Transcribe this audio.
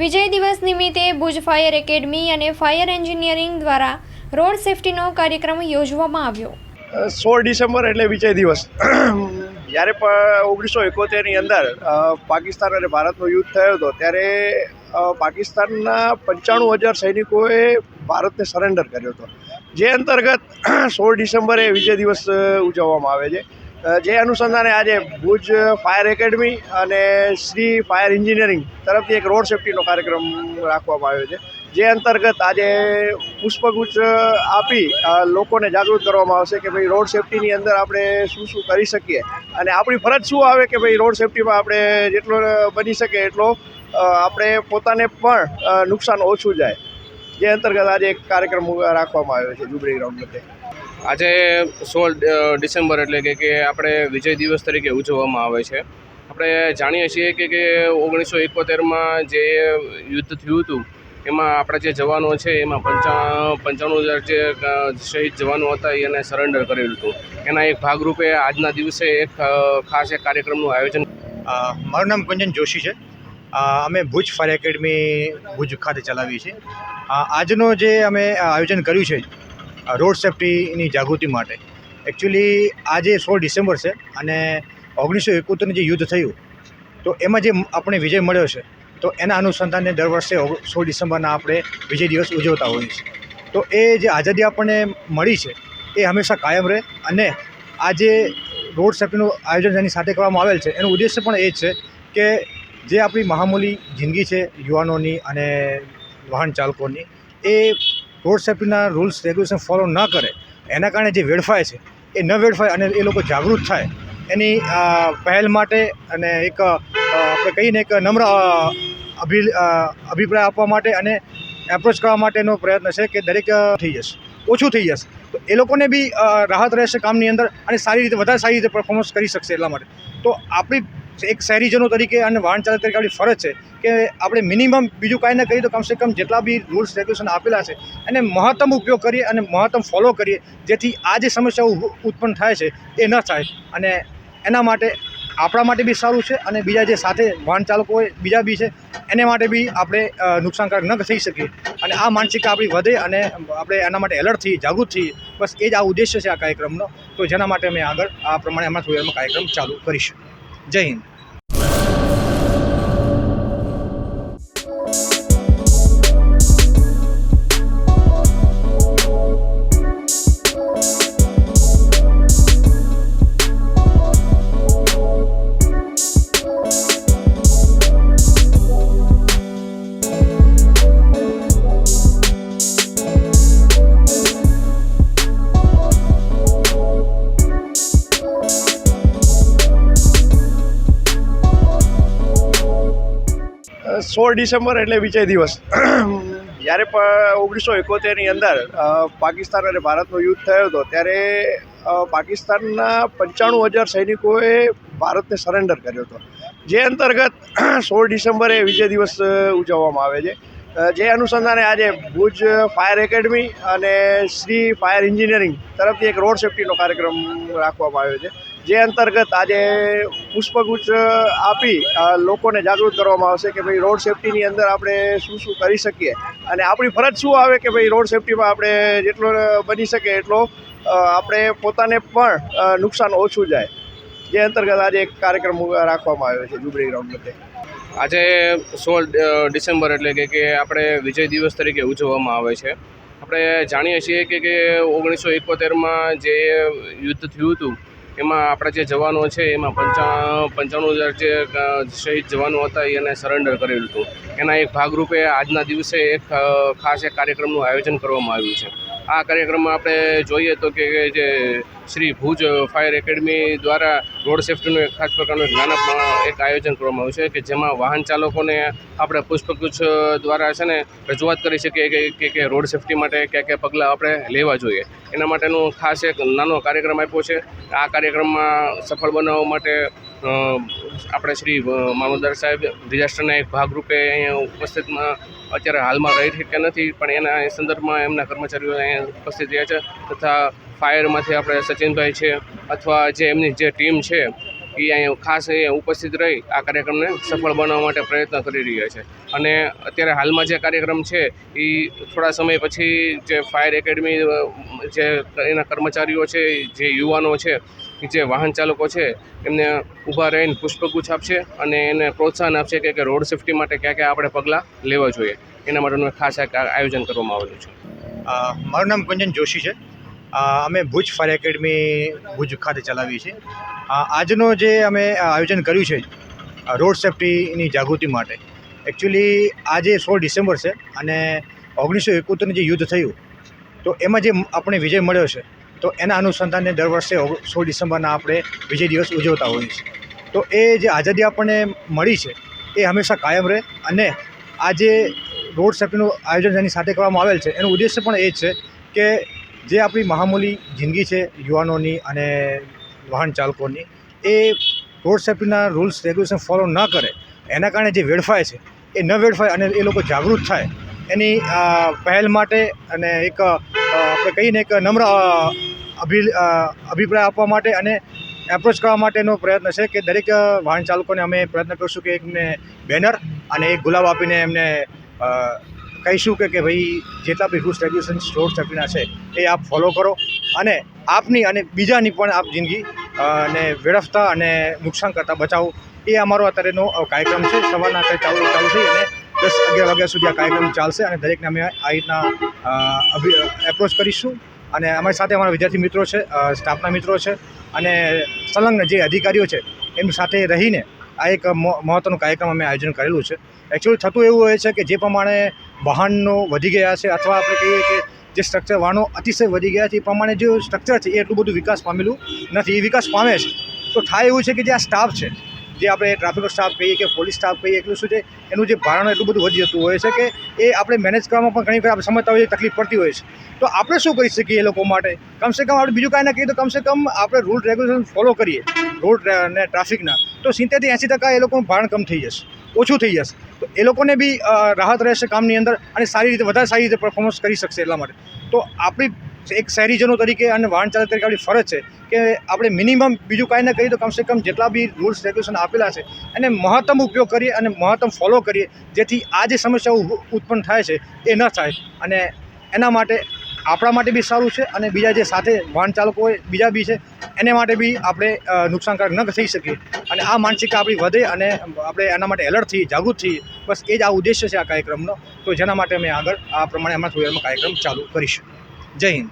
વિજય દિવસ નિમિત્તે Bhuj fire academy અને fire engineering દ્વારા રોડ સેફટીનો કાર્યક્રમ યોજવામાં આવ્યો. સોળ ડિસેમ્બર એટલે વિજય દિવસ. જ્યારે પણ ઓગણીસો એકોતેરની અંદર પાકિસ્તાન અને ભારતનો યુદ્ધ થયો હતો, ત્યારે પાકિસ્તાનના પંચાણું હજાર સૈનિકોએ ભારતને સરેન્ડર કર્યો હતો. જે અંતર્ગત, સોળ ડિસેમ્બરે વિજય દિવસ ઉજવવામાં આવે છે. જે અનુસંધાને આજે ભુજ ફાયર એકેડમી અને શ્રી ફાયર એન્જિનિયરિંગ તરફથી એક રોડ સેફટીનો કાર્યક્રમ રાખવામાં આવ્યો છે. જે અંતર્ગત આજે પુષ્પગુચ્છ આપી લોકોને જાગૃત કરવામાં આવશે કે ભાઈ રોડ સેફટીની અંદર આપણે શું શું કરી શકીએ અને આપણી ફરજ શું આવે કે ભાઈ રોડ સેફટીમાં આપણે જેટલો બની શકે એટલો આપણે પોતાને પણ નુકસાન ઓછું જાય. જે અંતર્ગત આજે એક કાર્યક્રમ રાખવામાં આવ્યો છે જુબરી ગ્રાઉન્ડ ખાતે આજે સોળ ડિસેમ્બર એટલે કે કે આપણે વિજય દિવસ તરીકે ઉજવવામાં આવે છે. આપણે જાણીએ છીએ કે કે ઓગણીસો એકોતેરમાં જે યુદ્ધ થયું હતું, એમાં આપણા જે જવાનો છે, એમાં પંચા, પંચાણું હજાર જે શહીદ જવાનો હતા એને સરેન્ડર કરેલું હતું. એના એક ભાગરૂપે આજના દિવસે એક ખાસ એક કાર્યક્રમનું આયોજન મારું નામ કુંજન જોશી છે. અમે ભુજ ફાયર એકેડમી ભુજ ખાતે ચલાવીએ છીએ. આજનો જે અમે આયોજન કર્યું છે રોડ સેફટીની જાગૃતિ માટે. એકચ્યુઅલી આજે સોળ ડિસેમ્બર છે અને ઓગણીસો એકોતેરનું જે યુદ્ધ થયું, તો એમાં જે આપણે વિજય મળ્યો છે, તો એના અનુસંધાને દર વર્ષે સોળ ડિસેમ્બરના આપણે વિજય દિવસ ઉજવતા હોઈએ છીએ. તો એ જે આઝાદી આપણને મળી છે, એ હંમેશા કાયમ રહે અને આ જે રોડ સેફટીનું આયોજન જેની સાથે કરવામાં આવેલ છે, એનો ઉદ્દેશ્ય પણ એ છે કે જે આપણી મહામૂલી જિંદગી છે યુવાનોની અને વાહન ચાલકોની એ રોડ સેફટીના રૂલ્સ, રેગ્યુલેશન ફોલો ન કરે, એના કારણે જે વેડફાય છે, એ ન વેડફાય અને એ લોકો જાગૃત થાય, એની પહેલ માટે અને એક આપણે કહીને એક નમ્ર અભિ અભિપ્રાય આપવા માટે અને એપ્રોચ કરવા માટેનો પ્રયત્ન છે કે દરેક થઈ જશે, ઓછું થઈ જશે. તો એ લોકોને બી રાહત રહેશે કામની અંદર અને સારી રીતે, વધારે સારી રીતે પરફોર્મન્સ કરી શકશે એટલા માટે. તો આપણી એક શહેરીજનો તરીકે અને વાહન ચાલક તરીકે આપણી ફરજ છે કે આપણે મિનિમમ બીજું કાંઈ ના કરીએ તો કમસે કમ જેટલા બી રૂલ્સ રેગ્યુલેશન આપેલા છે એને મહત્તમ ઉપયોગ કરીએ અને મહત્તમ ફોલો કરીએ, જેથી આ જે સમસ્યાઓ ઉત્પન્ન થાય છે એ ન થાય. અને એના માટે આપણા માટે બી સારું છે અને બીજા જે સાથે વાહન ચાલકો હોય, બીજા બી છે, એને માટે બી આપણે નુકસાનકારક ન થઈ શકીએ. અને આ માનસિકતા આપણી વધે અને આપણે એના માટે એલર્ટ થઈએ, જાગૃત થઈએ. બસ એ જ આ ઉદ્દેશ્ય છે આ કાર્યક્રમનો. તો જેના માટે અમે આગળ આ પ્રમાણે હમણાં થોડી કાર્યક્રમ ચાલુ કરીશું. જય હિન્દ. સોળ ડિસેમ્બર એટલે વિજય દિવસ. જ્યારે પણ ઓગણીસો એકોતેરની અંદર પાકિસ્તાન અને ભારતનો યુદ્ધ થયો હતો, ત્યારે પાકિસ્તાનના પંચાણું હજાર સૈનિકોએ ભારતને સરેન્ડર કર્યો હતો. જે અંતર્ગત સોળ ડિસેમ્બરે વિજય દિવસ ઉજવવામાં આવે છે. જે અનુસંધાને આજે ભુજ ફાયર એકેડમી અને શ્રી ફાયર એન્જિનિયરિંગ તરફથી એક રોડ સેફટીનો કાર્યક્રમ રાખવામાં આવ્યો છે. જે અંતર્ગત આજે પુષ્પગુચ્છ આપી લોકોને જાગૃત કરવામાં આવશે કે ભાઈ રોડ સેફટીની અંદર આપણે શું શું કરી શકીએ. અને આપણી ફરજ શું આવે કે ભાઈ રોડ સેફટીમાં આપણે જેટલો બની શકે એટલો આપણે પોતાને પણ નુકસાન ઓછું જાય. જે અંતર્ગત આજે એક કાર્યક્રમ રાખવામાં આવ્યો છે જુબરી ગ્રાઉન્ડ ખાતે. આજે સોળ ડિસેમ્બર એટલે કે કે આપણે વિજય દિવસ તરીકે ઉજવવામાં આવે છે. આપણે જાણીએ છીએ કે કે ઓગણીસો એકોતેરમાં જે યુદ્ધ થયું હતું એમાં આપણા જે જવાનો છે, એમાં પંચા, પંચાણું હજાર જે શહીદ જવાનો હતા એને સરેન્ડર કરેલું હતું. એના એક ભાગરૂપે આજના દિવસે એક ખાસ એક કાર્યક્રમનું આયોજન કરવામાં આવ્યું છે. આ કાર્યક્રમમાં આપણે જોઈએ તો કે જે શ્રી ભુજ ફાયર એકેડમી દ્વારા રોડ સેફ્ટીનું એક ખાસ પ્રકારનું એક એક આયોજન કરવામાં આવ્યું છે કે જેમાં વાહન ચાલકોને આપણે પુષ્પગુચ્છ દ્વારા છે ને રજૂઆત કરી શકીએ કે કે કે રોડ સેફ્ટી માટે કયા કયા પગલાં આપણે લેવા જોઈએ. એના માટેનું ખાસ એક નાનો કાર્યક્રમ આપ્યો છે. આ કાર્યક્રમમાં સફળ બનાવવા માટે આપણે શ્રી મામલદાર સાહેબ ડિઝાસ્ટરના એક ભાગરૂપે અહીંયા ઉપસ્થિતમાં અત્યારે હાલમાં રહી શક્યા નથી, પણ એના સંદર્ભમાં એમના કર્મચારીઓ અહીંયા ઉપસ્થિત રહ્યા છે તથા ફાયરમાંથી આપણે સચિનભાઈ છે અથવા જે એમની જે ટીમ છે, એ અહીંયા ખાસ અહીંયા ઉપસ્થિત રહી આ કાર્યક્રમને સફળ બનાવવા માટે પ્રયત્ન કરી રહ્યા છે. અને અત્યારે હાલમાં જે કાર્યક્રમ છે, એ થોડા સમય પછી જે ફાયર એકેડમી, જે એના કર્મચારીઓ છે, જે યુવાનો છે જે વાહન ચાલકો છે, એમને ઊભા રહીને પુષ્પગુચ્છ આપશે અને એને પ્રોત્સાહન આપશે કે રોડ સેફટી માટે ક્યાં ક્યાં આપણે પગલાં લેવા જોઈએ. એના માટેનું ખાસ આયોજન કરવામાં આવેલું છે. મારું નામ કુંજન જોશી છે. અમે ભુજ ફાયર એકેડમી, ભુજ ખાતે ચલાવીએ છીએ. આજનો જે અમે આયોજન કર્યું છે રોડ સેફટીની જાગૃતિ માટે એકચ્યુઅલી આજે સોળ ડિસેમ્બર છે અને ઓગણીસો એકોતેરનું જે યુદ્ધ થયું, તો એમાં જે આપણે વિજય મળ્યો છે, તો એના અનુસંધાને દર વર્ષે સોળ ડિસેમ્બરના આપણે વિજય દિવસ ઉજવતા હોઈએ છીએ. તો એ જે આઝાદી આપણને મળી છે, એ હંમેશા કાયમ રહે અને આ જે રોડ સેફટીનું આયોજન જેની સાથે કરવામાં આવેલ છે. એનો ઉદ્દેશ્ય પણ એ છે કે જે આપણી મહામૂલી જિંદગી છે યુવાનોની અને વાહન ચાલકોની, એ રોડ સેફ્ટીના રૂલ્સ, રેગ્યુલેશન ફોલો ન કરે, એના કારણે જે વેડફાય છે, એ ન વેડફાય અને એ લોકો જાગૃત થાય, એની પહેલ માટે અને એક આપણે કહીને એક નમ્ર અભિ અભિપ્રાય આપવા માટે અને એપ્રોચ કરવા માટેનો પ્રયત્ન છે કે દરેક વાહન ચાલકોને અમે પ્રયત્ન કરીશું કે એમને બેનર અને એક ગુલાબ આપીને એમને કહીશું કે ભાઈ, જેટલા બી રૂલ્સ રેગ્યુલેશન રોડ સેફ્ટીના છે, એ આપ ફોલો કરો અને આપની અને બીજાની પણ આપ જિંદગી ને વેડફતા અને નુકસાન કરતાં બચાવો. એ અમારો અત્યારેનો કાર્યક્રમ છે. સવારના અત્યારે ચાલુ ચાલુ થઈ અને દસ અગિયાર વાગ્યા સુધી આ કાર્યક્રમ ચાલશે અને દરેકને અમે આ રીતના એપ્રોચ કરીશું. અને અમારી સાથે અમારા વિદ્યાર્થી મિત્રો છે સ્ટાફના મિત્રો છે અને સંલગ્ન જે અધિકારીઓ છે, એમની સાથે રહીને આ એક મહત્ત્વનું કાર્યક્રમ અમે આયોજન કરેલું છે. એકચ્યુઅલી થતું એવું હોય છે કે જે પ્રમાણે વાહનો વધી ગયા છે, અથવા આપણે કહીએ કે જે સ્ટ્રક્ચર વાહનો અતિશય વધી ગયા છે, એ પ્રમાણે જે સ્ટ્રક્ચર છે, એ એટલું બધું વિકાસ પામેલું નથી. એ વિકાસ પામે છે. તો થાય એવું છે કે જે આ સ્ટાફ છે, જે આપણે ટ્રાફિકનો સ્ટાફ કહીએ કે પોલીસ સ્ટાફ કહીએ, એટલું શું છે, એનું જે ભારણ એટલું બધું વધી જતું હોય છે કે એ આપણે મેનેજ કરવામાં પણ ઘણી વખત આપણે સમજતા હોઈએ, તકલીફ પડતી હોય છે. તો આપણે શું કરી શકીએ એ લોકો માટે? કમસે કમ આપણે બીજું કાંઈ ના કહીએ તો કમસે કમ આપણે રૂલ રેગ્યુલેશન ફોલો કરીએ રોડ અને ટ્રાફિકના તો સિત્તેરથી એંસી ટકા એ લોકોનું ભારણ કમ થઈ જશે. ઓછું થઈ જશે. તો એ લોકોને બી રાહત રહેશે કામની અંદર અને સારી રીતે, વધારે સારી રીતે પરફોર્મન્સ કરી શકશે એટલા માટે. તો આપણી એક શહેરીજનો તરીકે અને વાહન ચાલક તરીકે આપણી ફરજ છે કે આપણે મિનિમમ બીજું કાંઈ ના કરીએ તો કમસે કમ જેટલા બી રૂલ્સ રેગ્યુલેશન આપેલા છે એને મહત્તમ ઉપયોગ કરીએ અને મહત્તમ ફોલો કરીએ જેથી આ જે સમસ્યાઓ ઉત્પન્ન થાય છે એ ન થાય. અને એના માટે આપણા માટે બી સારું છે અને બીજા જે સાથે વાહન ચાલકો હોય, બીજા બી છે, એને માટે બી આપણે નુકસાનકારક ન થઈ શકીએ. અને આ માનસિકતા આપણી વધે અને આપણે એના માટે એલર્ટ થઈએ, જાગૃત થઈએ. બસ એ જ આ ઉદ્દેશ્ય છે આ કાર્યક્રમનો. તો જેના માટે અમે આગળ આ પ્રમાણે અમારા થોડી કાર્યક્રમ ચાલુ કરીશું. જય હિન્દ.